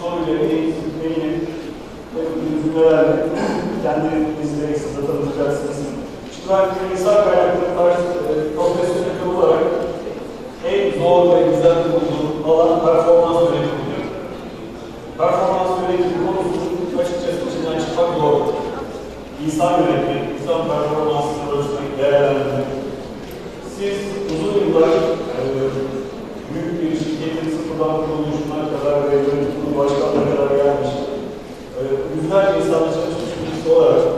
Soruyu eğitimleyin. Hepimiz ünlülerle kendinizi gereksiz tanıtacaksınız. Çünkü ben insan kaynakları karşı e, profesyonel olarak en zor ve güzel bulduğum alan performans yönetimi. Performans yönetimi konusunun açıkçası içinden çıkmak zor. İnsan yönetimi, insan performansını ölçmek, değerlendirmek. Siz uzun yıllar e, büyük bir şirketin sıfırdan kurulmuş yıllarca insanlaşmış birisi olarak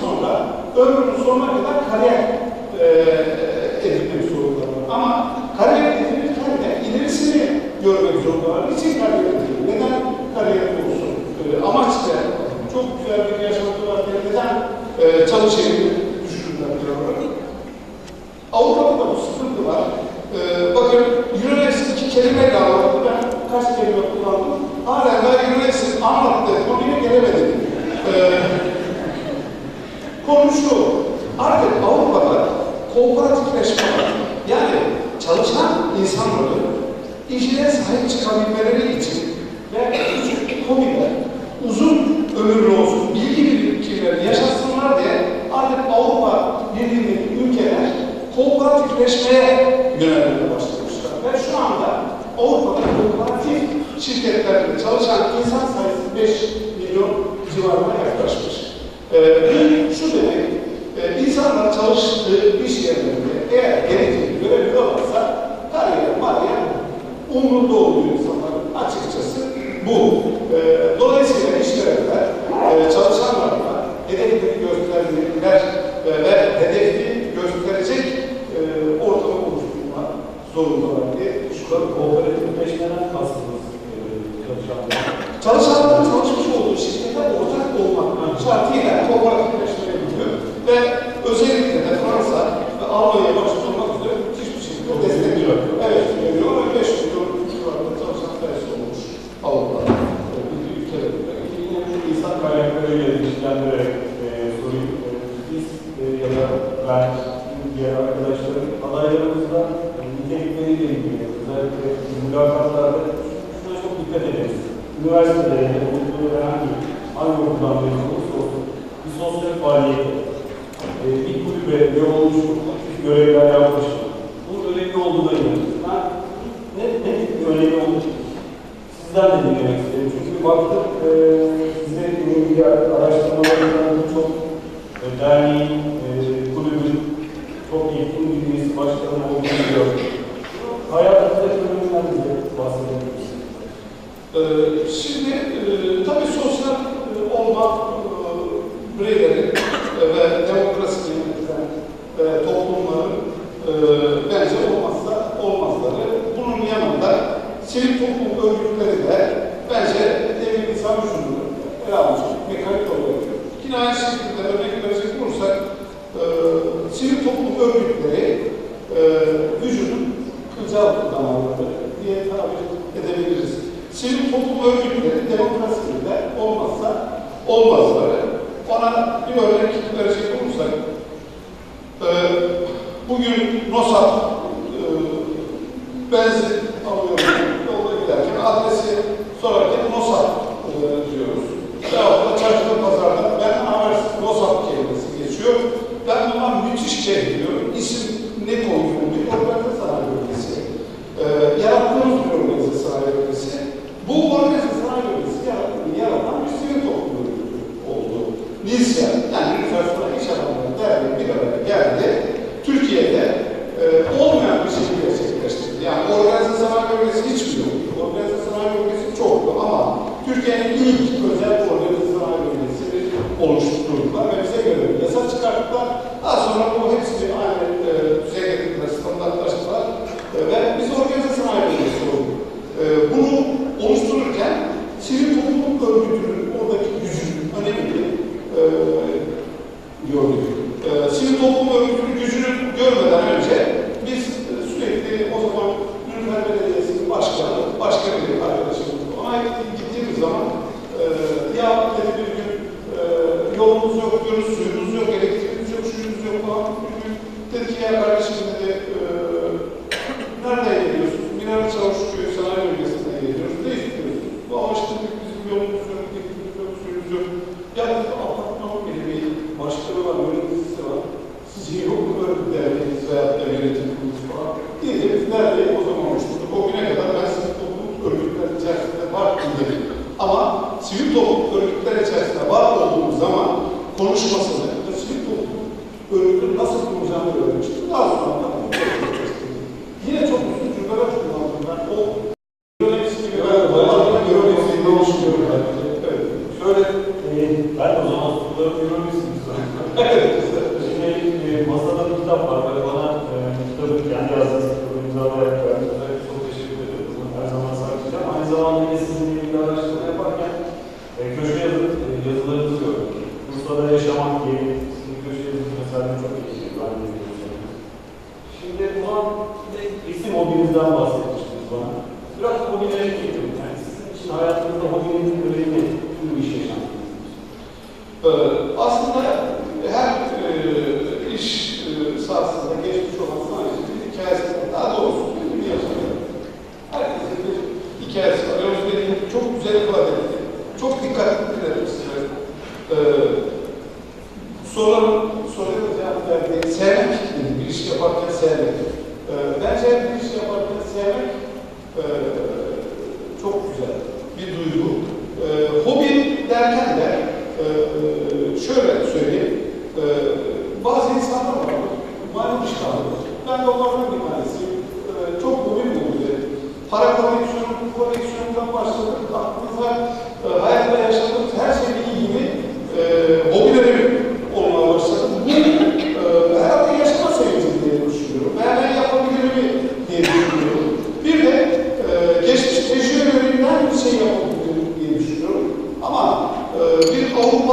sonra ömrünün sonuna kadar kariyer e, e, edinmek zorundalar. Ama kariyer edinirken de ilerisini görmek zorundalar. Niçin kariyer edinir? Neden kariyer olsun? E, amaç da çok güzel bir yaşantı var diye neden e, çalışayım düşünürler diyorlar. Avrupa'da bu sıkıntı var. E, bakın Yunanistan iki kelime kaldı. Ben kaç kelime kullandım. Halen daha Yunanistan anlattı. Bugüne gelemedim. E, konu şu. Artık Avrupa'da kooperatifleşme var. Yani çalışan insanların işine sahip çıkabilmeleri için ve 저는 kurumdan olursa olsun bir sosyal faaliyet. E, bir kulübe ne olmuş, aktif görevler yapmış. Bunun önemli olduğuna inanıyorum. Ben ne, ne bir önemi olduğunu sizden de dinlemek isterim. Çünkü baktık e, size ilgili araştırmalarından çok e, derneğin, e, kulübün çok yetkin bir üyesi başkanı olduğunu gördüm. Hayatınızda önemli bahsedebilirsiniz. Ee, şimdi e, tabii sivil toplum örgütleri de bence devlet insan düşünülür. Ele almış mekanik olarak. Kinayet şeklinde örnek verecek olursak e, sivil toplum örgütleri e, vücudun kılcal damarları diye tabir edebiliriz. Sivil toplum örgütleri demokraside olmazsa olmazları. Ona bir örnek verecek olursak e, bugün NOSAP e, benzi Şey iş çeviriyor. yönetici, yok derneğiniz veya da yönetim kurulusu falan. Diyelim nerede o zaman oluşturdu. O güne kadar ben sivil toplum örgütleri içerisinde var dedim. Ama sivil toplum örgütler içerisinde var olduğumuz zaman konuşması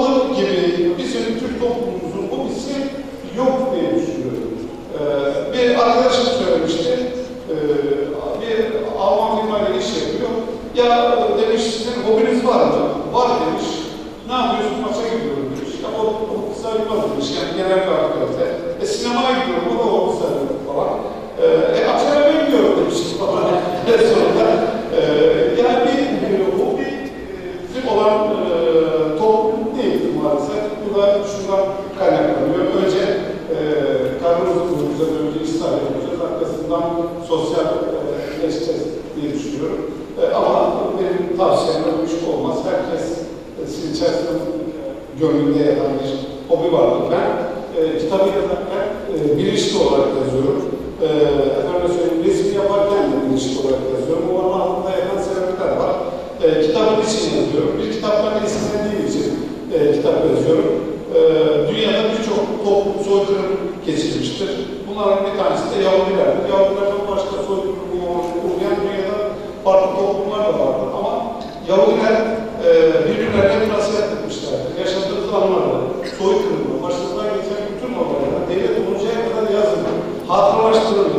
olmalı gibi bizim Türk toplumumuzun bu hissi yok diye düşünüyorum. Ee, bir arkadaşım söylemişti, e, bir Alman firmayla iş yapıyor. Ya demiş sizin hobiniz var mı? Var demiş. Ne yapıyorsun? Maça gidiyorum demiş. Ya o, o kızlar yılmaz demiş. Yani genel bir aktivite. E sinemaya gidiyorum. O da o Bu da şundan kaynaklanıyor. Önce e, karnımızı bulduğumuzdan önce ıslah edeceğiz. Arkasından sosyal geçeceğiz diye düşünüyorum. E, ama benim tavsiyem ölmüş olmaz. Herkes e, Silchester gönlünde yatan bir hobi vardır. Ben e, kitabı yazarken e, bilinçli olarak yazıyorum. E, efendim söyleyeyim, resmi yaparken de bilinçli olarak yazıyorum. Bu arada altında yatan sebepler var. E, kitabın için yazıyorum. Bir kitaptan esinlendiğim için e, kitap yazıyorum dünyada birçok toplum soykırım geçirmiştir. Bunların bir tanesi de Yahudilerdir. Yahudilerden başka soykırım uğrayan dünyada farklı toplumlar da vardır. Ama Yahudiler e, birbirlerine nasihat etmişlerdir. Yaşadığı zamanlarda soykırımı, başlarından geçen bütün olaylara devlet oluncaya kadar yazın, hatırlaştırın,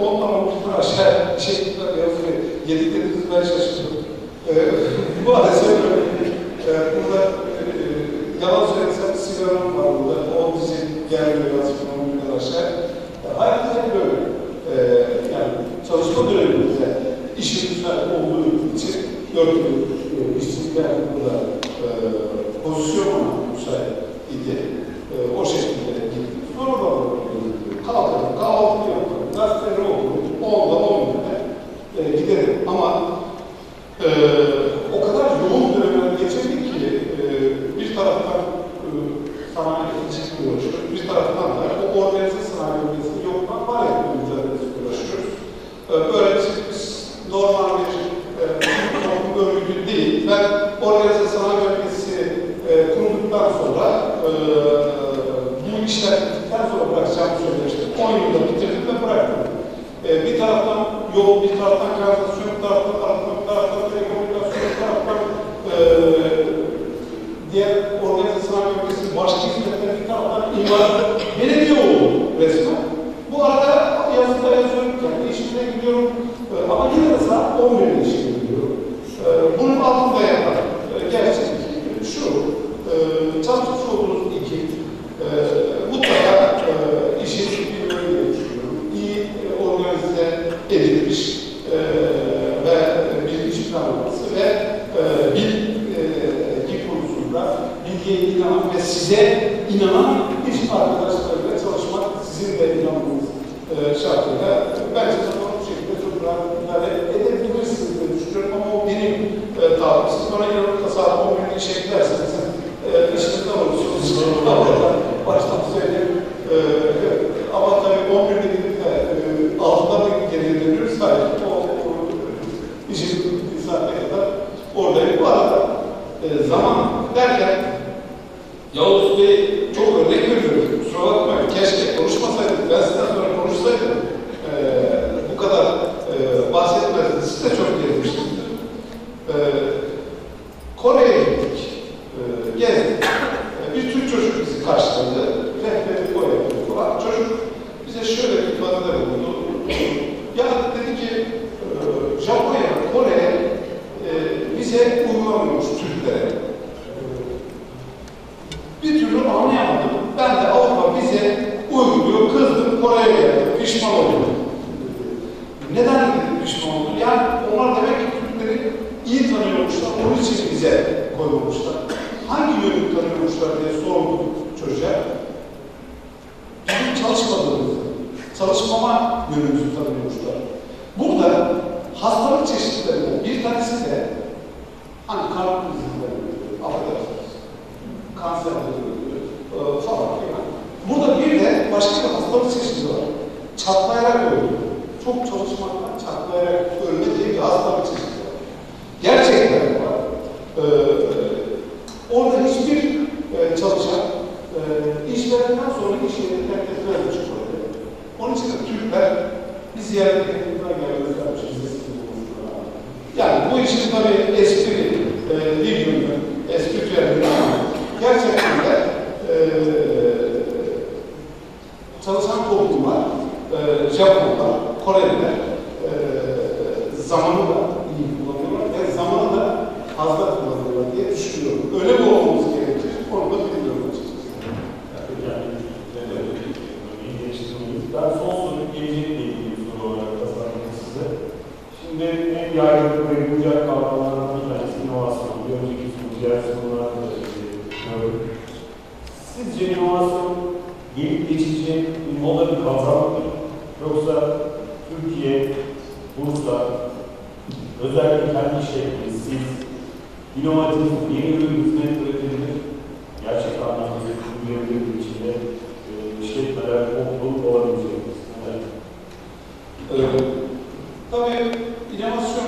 Onunla mutlu aşağı şekilde yazılı yedik dediniz ben şaşırdım. E, maalesef e, burada e, yalan söylesem sigaram var burada. O bizi gelmiyor yazık arkadaşlar. Ayrıca böyle e, yani çalışma dönemimizde işimizden olduğu için dört yıl com. pek uygulamıyoruz Türklere. çatlayarak öldü. Çok çalışmaktan çatlayarak öldü diye bir hastalık çeşidi. আমাদের নিজস্ব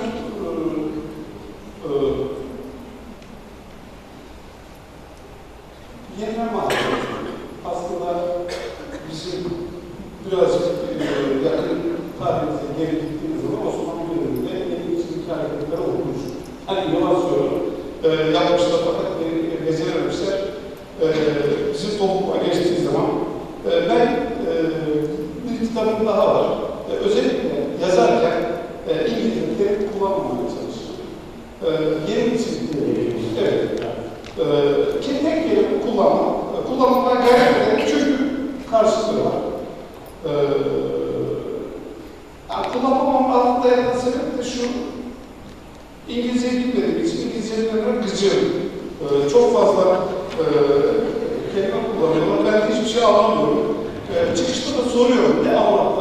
karşılığı var. Ee, yani kullanmamam altında yatan sebep de şu, İngilizce bilmediğim için İngilizcelerine gıcığım. Ee, çok fazla e, kelime kullanıyorlar. Ben hiçbir şey anlamıyorum. Ee, çıkışta da soruyorum ne anlattı